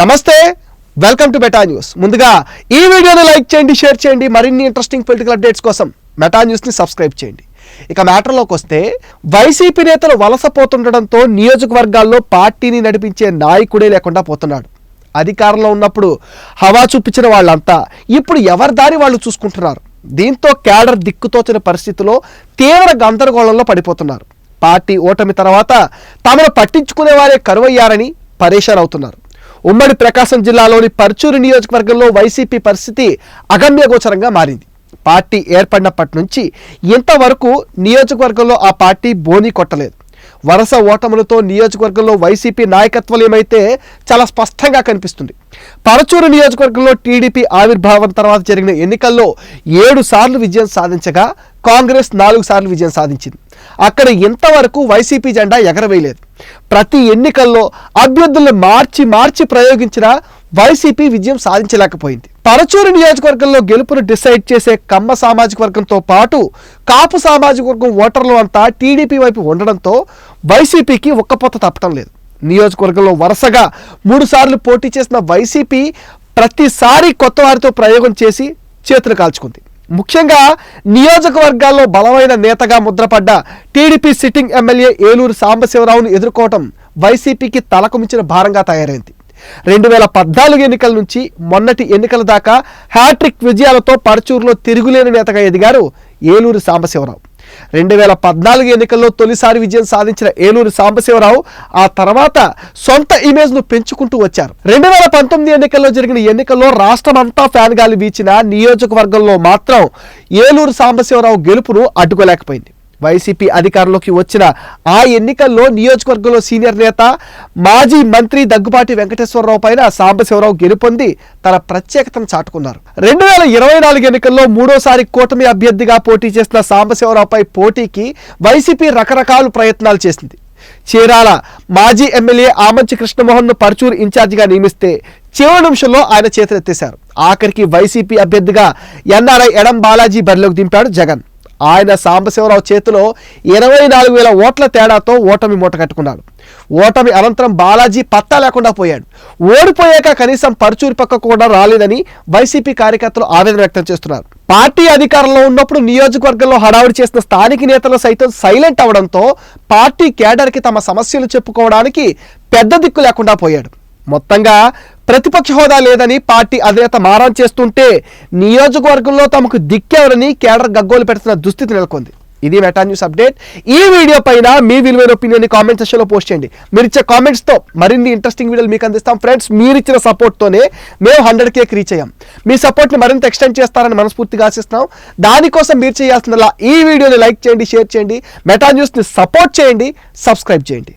నమస్తే welcome to meta news ముందుగా ఈ వీడియోని లైక్ చేయండి షేర్ చేయండి మరిన్ని ఇంట్రెస్టింగ్ పొలిటికల్ అప్డేట్స్ కోసం మెటా న్యూస్ని సబ్స్క్రైబ్ చేయండి. ఇక మ్యాటర్లోకి వస్తే వైసీపీ నేతలు వలసపోతుండటంతో నియోజకవర్గాల్లో పార్టీని నడిపించే నాయకుడే లేకుండా పోతున్నాడు. అధికారంలో ఉన్నప్పుడు హవా చూపించిన వాళ్ళంతా ఇప్పుడు ఎవరి దారి వాళ్ళు చూసుకుంటున్నారు? దీంతో క్యాడర్ దిక్కుతోచిన పరిస్థితిలో తీవ్ర గందరగోళంలో పడిపోతున్నారు. పార్టీ ఓటమి తర్వాత తమను పట్టించుకునే వారే కరువయ్యారని పరేషాన్ అవుతున్నారు. ఉమ్మడి ప్రకాశం జిల్లాలోని పర్చూరు నియోజకవర్గంలో వైసీపీ పరిస్థితి అగమ్యగోచరంగా మారింది. పార్టీ ఏర్పడినప్పటి నుంచి ఇంతవరకు నియోజకవర్గంలో ఆ పార్టీ బోని కొట్టలేదు. వరుస ఓటములతో నియోజకవర్గంలో వైసీపీ నాయకత్వం ఏమైతే చాలా స్పష్టంగా కనిపిస్తుంది. పరచూరు నియోజకవర్గంలో టీడీపీ ఆవిర్భావం తర్వాత జరిగిన ఎన్నికల్లో ఏడు సార్లు విజయం సాధించగా కాంగ్రెస్ నాలుగు సార్లు విజయం సాధించింది. అక్కడ ఇంతవరకు వైసీపీ జెండా ఎగరవేయలేదు. ప్రతి ఎన్నికల్లో అభ్యర్థులను మార్చి మార్చి ప్రయోగించిన వైసీపీ విజయం సాధించలేకపోయింది. పరచూరు నియోజకవర్గంలో గెలుపును డిసైడ్ చేసే కమ్మ సామాజిక వర్గంతో పాటు కాపు సామాజిక వర్గం ఓటర్లు అంతా టీడీపీ వైపు ఉండడంతో వైసీపీకి ఒక్కపోత తప్పటం లేదు. నియోజకవర్గంలో వరుసగా మూడుసార్లు పోటీ చేసిన వైసీపీ ప్రతిసారి కొత్త వారితో ప్రయోగం చేసి చేతులు కాల్చుకుంది. ముఖ్యంగా నియోజకవర్గాల్లో బలమైన నేతగా ముద్రపడ్డ టీడీపీ సిట్టింగ్ ఎమ్మెల్యే ఏలూరు సాంబశివరావును ఎదుర్కోవటం వైసీపీకి తలకు మించిన భారంగా తయారైంది. రెండు వేల పద్నాలుగు ఎన్నికల నుంచి మొన్నటి ఎన్నికల దాకా హ్యాట్రిక్ విజయాలతో పరచూరులో తిరుగులేని నేతగా ఎదిగారు ఏలూరు సాంబశివరావు. రెండు వేల పద్నాలుగు ఎన్నికల్లో తొలిసారి విజయం సాధించిన ఏలూరు సాంబశివరావు ఆ తర్వాత సొంత ఇమేజ్ను పెంచుకుంటూ వచ్చారు. రెండు వేల పంతొమ్మిది ఎన్నికల్లో జరిగిన ఎన్నికల్లో రాష్ట్రం అంతా ఫ్యాన్ గాలి వీచిన నియోజకవర్గంలో మాత్రం ఏలూరు సాంబశివరావు గెలుపును అడ్డుకోలేకపోయింది. వైసీపీ అధికారంలోకి వచ్చిన ఆ ఎన్నికల్లో నియోజకవర్గంలో సీనియర్ నేత మాజీ మంత్రి దగ్గుపాటి వెంకటేశ్వరరావు పైన సాంబశివరావు గెలుపొంది తన ప్రత్యేకతను చాటుకున్నారు. రెండు వేల ఇరవై నాలుగు ఎన్నికల్లో మూడోసారి కూటమి అభ్యర్థిగా పోటీ చేసిన సాంబశివరావుపై పోటీకి వైసీపీ రకరకాల ప్రయత్నాలు చేసింది. చీరాల మాజీ ఎమ్మెల్యే ఆమంచి కృష్ణమోహన్ను పరచూరు ఇన్ఛార్జిగా నియమిస్తే చివరి నిమిషంలో ఆయన చేతులెత్తేశారు. ఆఖరికి వైసీపీ అభ్యర్థిగా ఎన్ఆర్ఐ ఎడం బాలాజీ బరిలోకి దింపాడు జగన్. ఆయన సాంబశివరావు చేతిలో ఇరవై నాలుగు వేల ఓట్ల తేడాతో ఓటమి మూట కట్టుకున్నాడు. ఓటమి అనంతరం బాలాజీ పత్తా లేకుండా పోయాడు. ఓడిపోయాక కనీసం పరుచూరి పక్క కూడా రాలేదని వైసీపీ కార్యకర్తలు ఆవేదన వ్యక్తం చేస్తున్నారు. పార్టీ అధికారంలో ఉన్నప్పుడు నియోజకవర్గంలో హడావుడి చేసిన స్థానిక నేతలు సైతం సైలెంట్ అవడంతో పార్టీ కేడర్కి తమ సమస్యలు చెప్పుకోవడానికి పెద్ద దిక్కు లేకుండా పోయాడు. మొత్తంగా ప్రతిపక్ష హోదా లేదని పార్టీ అధినేత మారాన్ చేస్తుంటే నియోజకవర్గంలో తమకు దిక్కెవరని కేడర్ గగ్గోలు పెడుతున్న దుస్థితి నెలకొంది. ఇది మెటా న్యూస్ అప్డేట్. ఈ వీడియో పైన మీ విలువైన ఒపీనియన్ కామెంట్ సెక్షన్లో పోస్ట్ చేయండి. మీరు ఇచ్చే కామెంట్స్తో మరిన్ని ఇంట్రెస్టింగ్ వీడియోలు మీకు అందిస్తాం. ఫ్రెండ్స్ మీరు ఇచ్చిన సపోర్ట్తోనే మేము హండ్రెడ్ కేక్ రీచ్ అయ్యాం. మీ సపోర్ట్ని మరింత ఎక్స్టెండ్ చేస్తారని మనస్ఫూర్తిగా ఆశిస్తున్నాం. దానికోసం మీరు చేయాల్సిందల్లా ఈ వీడియోని లైక్ చేయండి షేర్ చేయండి. మెటా న్యూస్ని సపోర్ట్ చేయండి సబ్స్క్రైబ్ చేయండి.